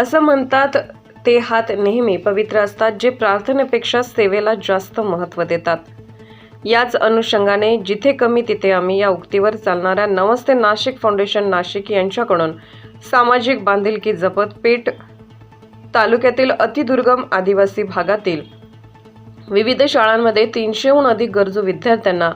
असं म्हणतात ते हात नेहमी पवित्र असतात जे प्रार्थनेपेक्षा सेवेला जास्त महत्त्व देतात. याच अनुषंगाने जिथे कमी तिथे आम्ही या उक्तीवर चालणाऱ्या नमस्ते नाशिक फाउंडेशन नाशिक यांच्याकडून सामाजिक बांधिलकी जपत पेठ तालुक्यातील अतिदुर्गम आदिवासी भागातील विविध शाळांमध्ये तीनशेहून अधिक गरजू विद्यार्थ्यांना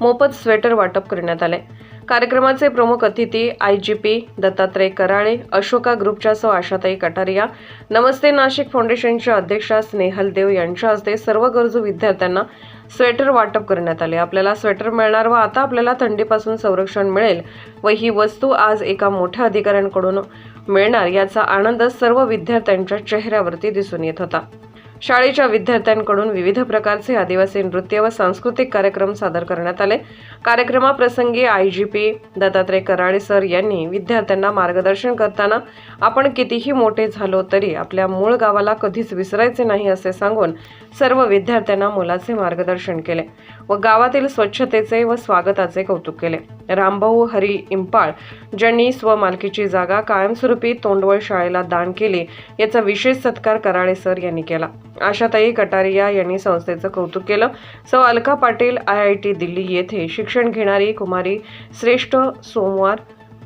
मोफत स्वेटर वाटप करण्यात आले. कार्यक्रमाचे प्रमुख अतिथी I G P Dattatray Karale Ashoka ग्रुपच्या सौ आशाताई कटारिया नमस्ते नाशिक फाउंडेशनच्या अध्यक्षा स्नेहल देव यांच्या हस्ते सर्व गरजू विद्यार्थ्यांना स्वेटर वाटप करण्यात आले. आपल्याला स्वेटर मिळणार व आता आपल्याला थंडीपासून संरक्षण मिळेल व ही वस्तू आज एका मोठ्या अधिकाऱ्यांकडून मिळणार याचा आनंद सर्व विद्यार्थ्यांच्या चेहऱ्यावरती दिसून येत होता. शाळेच्या विद्यार्थ्यांकडून विविध प्रकारचे आदिवासी नृत्य व सांस्कृतिक कार्यक्रम सादर करण्यात आले. कार्यक्रमाप्रसंगी I G P Dattatray Karale sir यांनी विद्यार्थ्यांना मार्गदर्शन करताना आपण कितीही मोठे झालो तरी आपल्या मूळ गावाला कधीच विसरायचे नाही असे सांगून सर्व विद्यार्थ्यांना मुलाचे मार्गदर्शन केले व गावातील स्वच्छतेचे व स्वागताचे कौतुक केले. रामभाऊ हरी इंपाळ ज्यांनी स्वमालकीची जागा कायमस्वरूपी तोंडवळ शाळेला दान केली याचा विशेष सत्कार कराळे सर यांनी केला. आशाताई कटारिया यांनी संस्थेचं कौतुक केलं. सौ. Alka Patil I I T Delhi येथे शिक्षण घेणारी कुमारी श्रेष्ठ सोमवार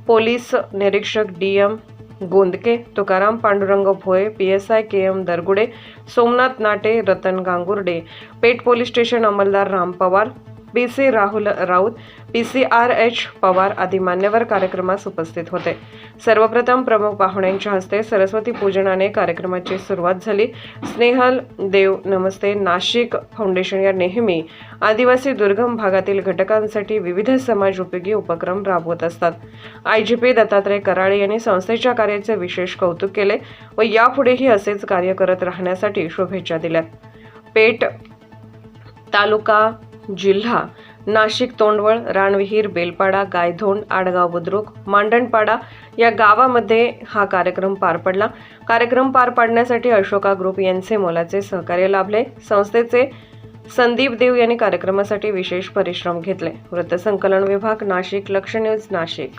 पोलीस निरीक्षक D M Gondke Tukaram Pandurang Bhoye P S I K M Dargude Somnath Nate Ratan Gangurde Peth police station अंमलदार Ram Pawar B C Rahul Raut P C R H Pawar आदी मान्यवर कार्यक्रमास उपस्थित होते. सर्वप्रथम प्रमुख पाहुण्यांच्या हस्ते सरस्वती पूजनाने कार्यक्रमाची सुरुवात झाली. स्नेहल देव नमस्ते नाशिक फाउंडेशन या नेहमी आदिवासी दुर्गम भागातील घटकांसाठी विविध समाज उपयोगी उपक्रम राबवत असतात. I G P Dattatray Karale यांनी संस्थेच्या कार्याचे विशेष कौतुक केले व यापुढेही असेच कार्य करत राहण्यासाठी शुभेच्छा दिल्यात. पेट तालुका जिल्हा नाशिक तोंडवळ रानविहीर बेलपाडा गायधोंड आडगाव बुद्रुक मांडणपाडा या गावामध्ये हा कार्यक्रम पार पडला. कार्यक्रम पार पाडण्यासाठी अशोका ग्रुप यांचे मोलाचे सहकार्य लाभले. संस्थेचे संदीप देव यांनी कार्यक्रमासाठी विशेष परिश्रम घेतले. वृत्तसंकलन विभाग नाशिक लक्ष न्यूज नाशिक.